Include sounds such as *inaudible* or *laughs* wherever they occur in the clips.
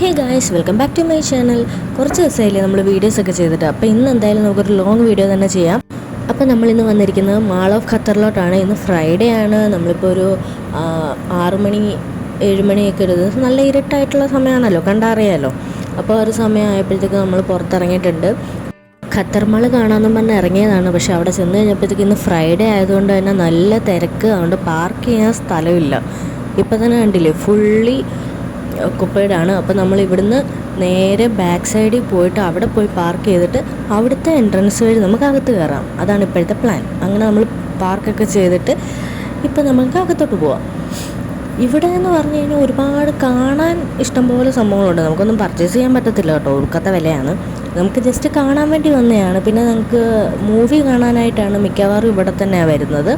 Hey guys welcome back to my channel കുറച്ച് ദിവസമായില്ലേ നമ്മൾ വീഡിയോസ് ഒക്കെ ചെയ്തിട്ട്. അപ്പോൾ ഇന്ന് എന്തായാലും നമുക്കൊരു ലോങ് വീഡിയോ തന്നെ ചെയ്യാം. അപ്പോൾ നമ്മൾ ഇന്ന് വന്നിരിക്കുന്നത് മാൾ ഓഫ് ഖത്തറിലോട്ടാണ്. ഇന്ന് ഫ്രൈഡേ ആണ്. നമ്മളിപ്പോൾ ഒരു ആറു മണി ഏഴ് മണിയൊക്കെ ഒരു ദിവസം നല്ല ഇരുട്ടായിട്ടുള്ള സമയമാണല്ലോ. കണ്ടറിയാലോ. അപ്പോൾ ഒരു സമയം ആയപ്പോഴത്തേക്ക് നമ്മൾ പുറത്തിറങ്ങിയിട്ടുണ്ട്. ഖത്തർ മാൾ കാണാമെന്നും പറഞ്ഞ് ഇറങ്ങിയതാണ്. പക്ഷേ അവിടെ ചെന്ന് കഴിഞ്ഞപ്പോഴത്തേക്ക് ഇന്ന് ഫ്രൈഡേ ആയതുകൊണ്ട് തന്നെ നല്ല തിരക്ക്. അതുകൊണ്ട് പാർക്ക് ചെയ്യാൻ സ്ഥലമില്ല. ഇപ്പം തന്നെ കണ്ടില്ലേ ഫുള്ളി ഒക്കുപ്പൈഡ് ആണ് അപ്പോൾ നമ്മൾ ഇവിടുന്ന് നേരെ ബാക്ക് സൈഡിൽ പോയിട്ട് അവിടെ പോയി പാർക്ക് ചെയ്തിട്ട് അവിടുത്തെ എൻട്രൻസ് വഴി നമുക്ക് അകത്ത് കയറാം. അതാണ് ഇപ്പോഴത്തെ പ്ലാൻ. അങ്ങനെ നമ്മൾ പാർക്കൊക്കെ ചെയ്തിട്ട് ഇപ്പം നമുക്ക് അകത്തോട്ട് പോവാം. ഇവിടെ എന്ന് പറഞ്ഞു കഴിഞ്ഞാൽ ഒരുപാട് കാണാൻ ഇഷ്ടംപോലെ സംഭവങ്ങളുണ്ട്. നമുക്കൊന്നും പർച്ചേസ് ചെയ്യാൻ പറ്റത്തില്ല കേട്ടോ. ഒടുക്കത്തെ വിലയാണ്. നമുക്ക് ജസ്റ്റ് കാണാൻ വേണ്ടി വന്നതാണ്. പിന്നെ നമുക്ക് മൂവി കാണാനായിട്ടാണ് മിക്കവാറും ഇവിടെ തന്നെയാണ് വരുന്നത്.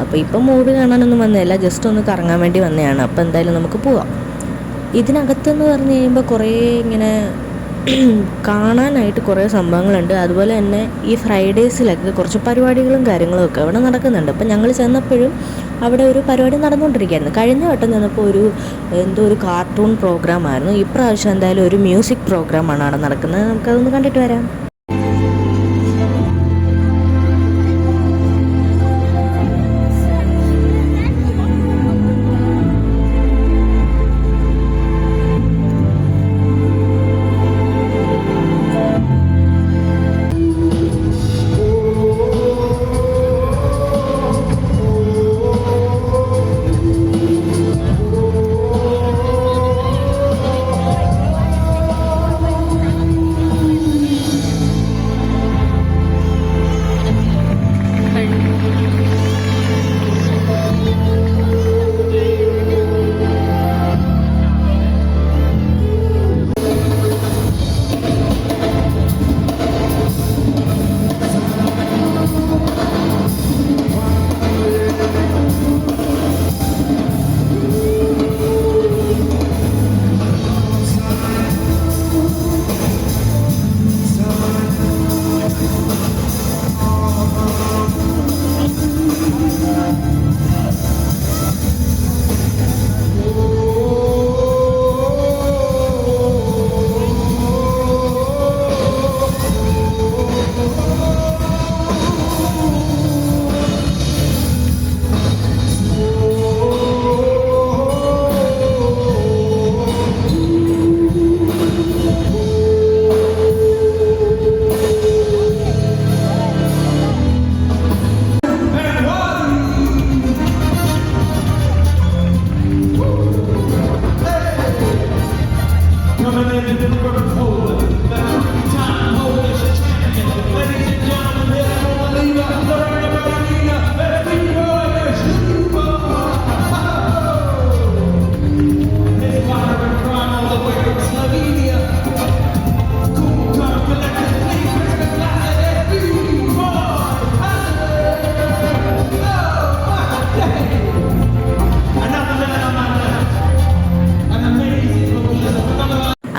അപ്പോൾ ഇപ്പം മൂവി കാണാനൊന്നും വന്നതല്ല. ജസ്റ്റ് ഒന്ന് കറങ്ങാൻ വേണ്ടി വന്നതാണ്. അപ്പോൾ എന്തായാലും നമുക്ക് പോവാം. ഇതിനകത്തെന്ന് പറഞ്ഞു കഴിയുമ്പോൾ കുറേ ഇങ്ങനെ *clears throat* കാണാനായിട്ട് കുറേ സംഭവങ്ങളുണ്ട്. അതുപോലെ തന്നെ ഈ ഫ്രൈഡേസിലൊക്കെ കുറച്ച് പരിപാടികളും കാര്യങ്ങളും ഒക്കെ അവിടെ നടക്കുന്നുണ്ട്. അപ്പം ഞങ്ങൾ ചെന്നപ്പോഴും അവിടെ ഒരു പരിപാടി നടന്നുകൊണ്ടിരിക്കുകയായിരുന്നു. കഴിഞ്ഞ വട്ടം ചെന്നപ്പോൾ ഒരു എന്തോ ഒരു കാർട്ടൂൺ പ്രോഗ്രാം ആയിരുന്നു ഇപ്രാവശ്യം എന്തായാലും ഒരു മ്യൂസിക് പ്രോഗ്രാമാണ് അവിടെ നടക്കുന്നത്. നമുക്കതൊന്ന് കണ്ടിട്ട് വരാം.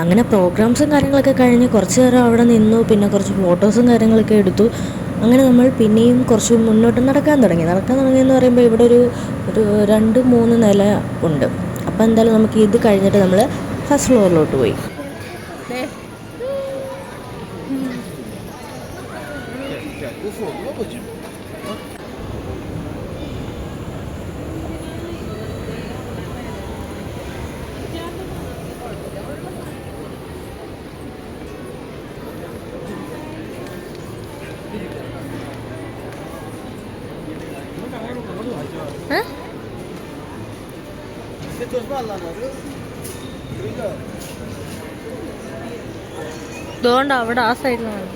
അങ്ങനെ പ്രോഗ്രാംസും കാര്യങ്ങളൊക്കെ കഴിഞ്ഞ് കുറച്ച് നേരം അവിടെ നിന്നു പിന്നെ കുറച്ച് ഫോട്ടോസും കാര്യങ്ങളൊക്കെ എടുത്തു. അങ്ങനെ നമ്മൾ പിന്നെയും കുറച്ച് മുന്നോട്ട് നടക്കാൻ തുടങ്ങി. നടക്കാൻ തുടങ്ങിയെന്ന് പറയുമ്പോൾ ഇവിടെ ഒരു ഒരു രണ്ട് മൂന്ന് നില ഉണ്ട്. അപ്പോൾ എന്തായാലും നമുക്ക് ഇത് കഴിഞ്ഞിട്ട് നമ്മൾ ഫസ്റ്റ് ഫ്ലോറിലോട്ട് പോയി. അതുകൊണ്ട് അവിടെ ആ സൈഡിലാണ്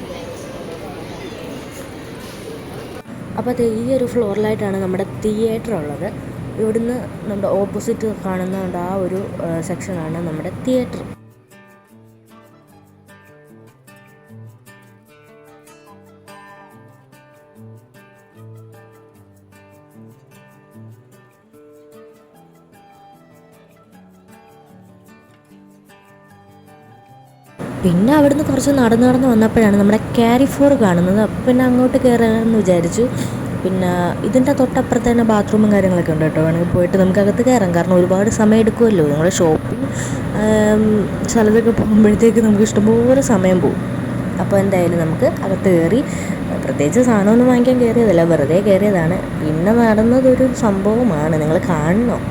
അപ്പോൾ അത് ഈ ഒരു ഫ്ലോറിലായിട്ടാണ് നമ്മുടെ തിയേറ്റർ ഉള്ളത്. ഇവിടുന്ന് നമ്മുടെ ഓപ്പോസിറ്റ് കാണുന്നതുകൊണ്ട് ആ ഒരു സെക്ഷനാണ് നമ്മുടെ തിയേറ്റർ പിന്നെ അവിടുന്ന് കുറച്ച് നടന്ന് നടന്ന് വന്നപ്പോഴാണ് നമ്മുടെ ക്യാരി ഫോർ കാണുന്നത്. അപ്പോൾ പിന്നെ അങ്ങോട്ട് കയറാമെന്ന് വിചാരിച്ചു. പിന്നെ ഇതിന്റെ തൊട്ടപ്പുറത്ത് തന്നെ ബാത്റൂമും കാര്യങ്ങളൊക്കെ ഉണ്ട് കേട്ടോ. വേണമെങ്കിൽ പോയിട്ട് നമുക്ക് അകത്ത് കയറാം കാരണം ഒരുപാട് സമയം എടുക്കുമല്ലോ നമ്മുടെ ഷോപ്പിംഗ് സ്ഥലത്തൊക്കെ പോകുമ്പോഴത്തേക്ക് നമുക്ക് ഇഷ്ടംപോലെ സമയം പോകും. അപ്പോൾ എന്തായാലും നമുക്ക് അകത്ത് കയറി പ്രത്യേകിച്ച് സാധനമൊന്നും വാങ്ങിക്കാൻ കയറിയതല്ല വെറുതെ കയറിയതാണ് പിന്നെ നടന്നതൊരു സംഭവമാണ്. നിങ്ങൾ കാണണം?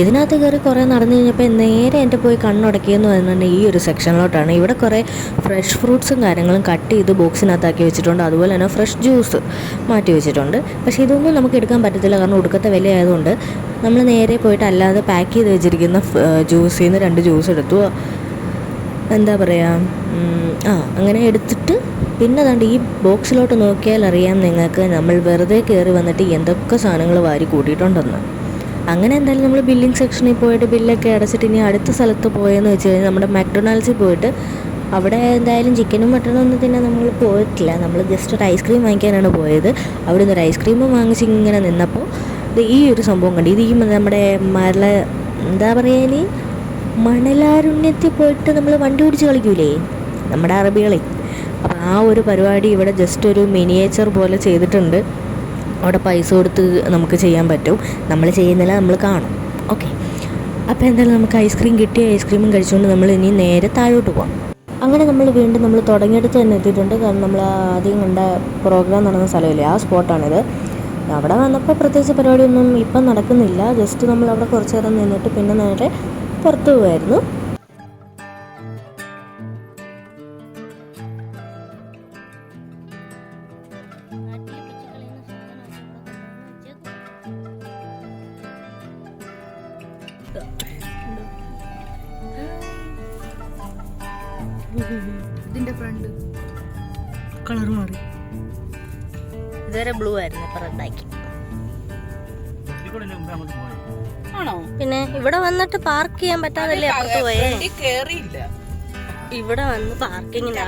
ഇതിനകത്ത് കയറി കുറേ നടന്നു കഴിഞ്ഞപ്പോൾ നേരെ എന്റെ പോയി കണ്ണുടക്കിയെന്ന് പറയുന്നത് ഈ ഒരു സെക്ഷനിലോട്ടാണ്. ഇവിടെ കുറേ ഫ്രഷ് ഫ്രൂട്ട്സും കാര്യങ്ങളും കട്ട് ചെയ്ത് ബോക്സിനകത്താക്കി വെച്ചിട്ടുണ്ട്. അതുപോലെ തന്നെ ഫ്രഷ് ജ്യൂസ് മാറ്റി വെച്ചിട്ടുണ്ട്. പക്ഷേ ഇതൊന്നും നമുക്ക് എടുക്കാൻ പറ്റത്തില്ല. കാരണം ഒടുക്കത്തെ വില ആയതുകൊണ്ട് നമ്മൾ നേരെ പോയിട്ട് അല്ലാതെ പാക്ക് ചെയ്ത് വെച്ചിരിക്കുന്ന ജ്യൂസിൽ നിന്ന് രണ്ട് ജ്യൂസ് എടുത്തു. എന്താ പറയുക ആ അങ്ങനെ എടുത്തിട്ട് പിന്നെ അതുകൊണ്ട് ഈ ബോക്സിലോട്ട് നോക്കിയാൽ അറിയാം നിങ്ങൾക്ക് നമ്മൾ വെറുതെ കയറി വന്നിട്ട് എന്തൊക്കെ സാധനങ്ങൾ വാരി കൂട്ടിയിട്ടുണ്ടെന്ന്. അങ്ങനെ എന്തായാലും നമ്മൾ ബില്ലിംഗ് സെക്ഷനിൽ പോയിട്ട് ബില്ലൊക്കെ അടച്ചിട്ട് ഇനി അടുത്ത സ്ഥലത്ത് പോയെന്ന് വെച്ച് കഴിഞ്ഞാൽ നമ്മുടെ മക്ഡൊണാൾഡ്സിൽ പോയിട്ട് അവിടെ എന്തായാലും ചിക്കനും മട്ടനും ഒന്നും തന്നെ നമ്മൾ പോയിട്ടില്ല. നമ്മൾ ജസ്റ്റ് ഒരു ഐസ്ക്രീം വാങ്ങിക്കാനാണ് പോയത്. അവിടെ നിന്ന് ഒരു ഐസ്ക്രീം വാങ്ങിച്ച് ഇങ്ങനെ നിന്നപ്പോൾ ഇത് ഈ ഒരു സംഭവം കണ്ടു. ഇത് ഈ നമ്മുടെ മല എന്താ പറയുക മണലാരുണ്യത്തിൽ പോയിട്ട് നമ്മൾ വണ്ടി ഓടിച്ച് കളിക്കൂലേ? നമ്മുടെ അറബികളെ. അപ്പോൾ ആ ഒരു പരിപാടി ഇവിടെ ജസ്റ്റ് ഒരു മിനിയേച്ചർ പോലെ ചെയ്തിട്ടുണ്ട്. അവിടെ പൈസ കൊടുത്ത് നമുക്ക് ചെയ്യാൻ പറ്റും. നമ്മൾ ചെയ്യുന്നില്ല നമ്മൾ കാണും. ഓക്കെ അപ്പോൾ എന്തായാലും നമുക്ക് ഐസ്ക്രീം കിട്ടിയ ഐസ്ക്രീമും കഴിച്ചുകൊണ്ട് നമ്മൾ ഇനി നേരെ താഴോട്ട് പോകാം അങ്ങനെ നമ്മൾ വീണ്ടും നമ്മൾ തുടങ്ങിയെടുത്ത് തന്നെ എത്തിയിട്ടുണ്ട്. കാരണം നമ്മൾ ആദ്യം കണ്ട പ്രോഗ്രാം നടന്ന സ്ഥലമില്ലേ? ആ സ്പോട്ടാണിത്. അവിടെ വന്നപ്പോൾ പ്രത്യേകിച്ച് പരിപാടിയൊന്നും ഇപ്പം നടക്കുന്നില്ല. ജസ്റ്റ് നമ്മൾ അവിടെ കുറച്ച് നേരം നിന്നിട്ട് പിന്നെ നേരെ പുറത്തു ഇതിന്റെ ഫ്രണ്ട് കളർ മാറി. ഇതുവരെ ബ്ലൂ ആയിരുന്നു ഇപ്പൊ റെഡാക്കി ആണോ? പിന്നെ ഇവിടെ വന്നിട്ട് പാർക്ക് ചെയ്യാൻ പറ്റാതല്ലേ അപ്പുറത്ത് പോയേ? കേറിയില്ല. ഇവിടെ വന്ന് പാർക്കിങ്ങിന്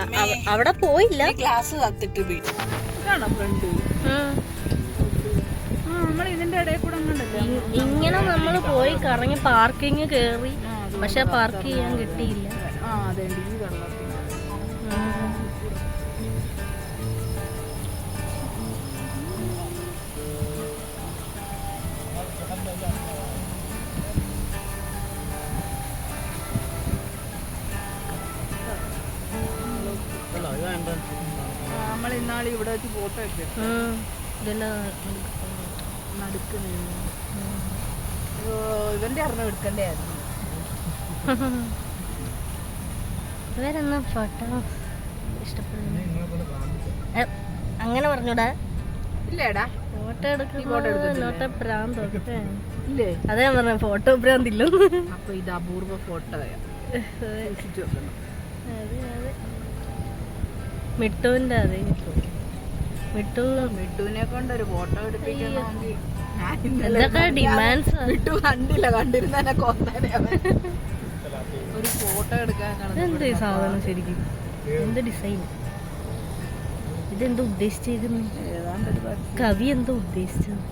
അവിടെ പോയില്ല. ഗ്ലാസ് കത്തിട്ട് വീണു ഇങ്ങനെ നമ്മൾ പോയി കറങ്ങി പാർക്കിങ് കേറി. പക്ഷെ പാർക്ക് ചെയ്യാൻ കിട്ടിയില്ല. നമ്മൾ ഇന്നാൾ ഇവിടെ വെച്ച് ഫോട്ടോ എടുത്തു. ഇതെല്ലാം ഇവന്റെ അറിഞ്ഞ എടുക്കണ്ടേ ആയിരുന്നു *laughs* ഇവരെന്നാ ഫോട്ടോ? ഇഷ്ടപ്പെടുന്നു അങ്ങനെ പറഞ്ഞൂടാ. ഇല്ലേടാ. ഫോട്ടോ ഇല്ലേ? അതെ പറഞ്ഞ ഫോട്ടോ പ്രാന്തില്ലെന്ന്. അപ്പൊ ഇത് അപൂർവ മിട്ടുവിന്റെ *laughs* അതെ. മിട്ടു മിട്ടുവിനെ കൊണ്ട് ഒരു ഫോട്ടോ എടുപ്പിക്കണമെങ്കിൽ ഞാൻ ഇന്നലെ എന്തൊക്കെ ഡിമാൻഡ്സ് മിട്ടു കണ്ടില്ല കണ്ടിരുന്നെ. ഒരു ഫോട്ടോ എടുക്കാൻ സാധനം ശരിക്കും? എന്ത് ഡിസൈൻ ഇതെന്താ ഉദ്ദേശിച്ചത് കവി എന്താ ഉദ്ദേശിച്ചത്.